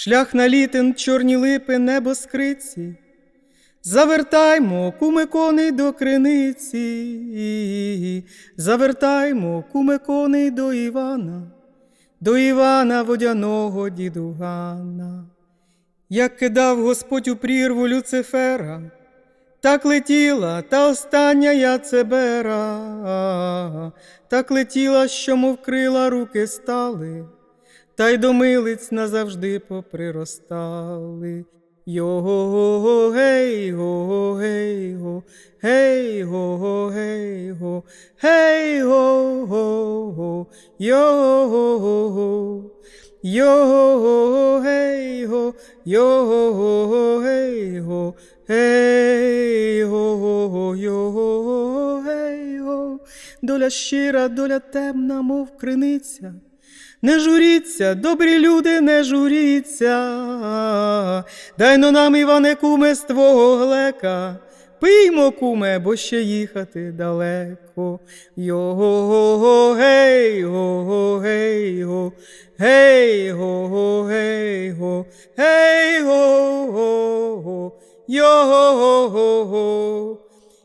Шлях на літин, чорні липи, небо скриці. Завертаймо, куми коней до криниці, завертаймо, куми коней до Івана, до Івана водяного дідугана. Як кидав Господь у прірву Люцифера, так летіла та остання яцебера, так летіла, що мов крила руки стали, та й до милиць назавжди поприростали. Його гей го гей го гей го гей го гей го го го його його гей го його гей го гей го його гей го доля щира, доля темна, мов криниця. Не журіться, добрі люди, не журіться. Дай но нам, Іване, куме, з твого глека. Пиймо, куме, бо ще їхати далеко. Його гей, го гей, го гей, го гей, го гей, го його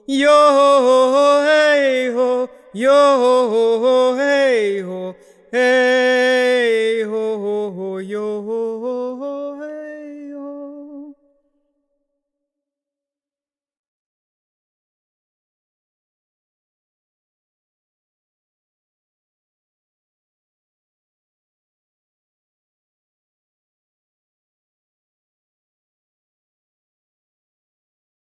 його гей, го його гей, го hey ho ho ho yo ho ho.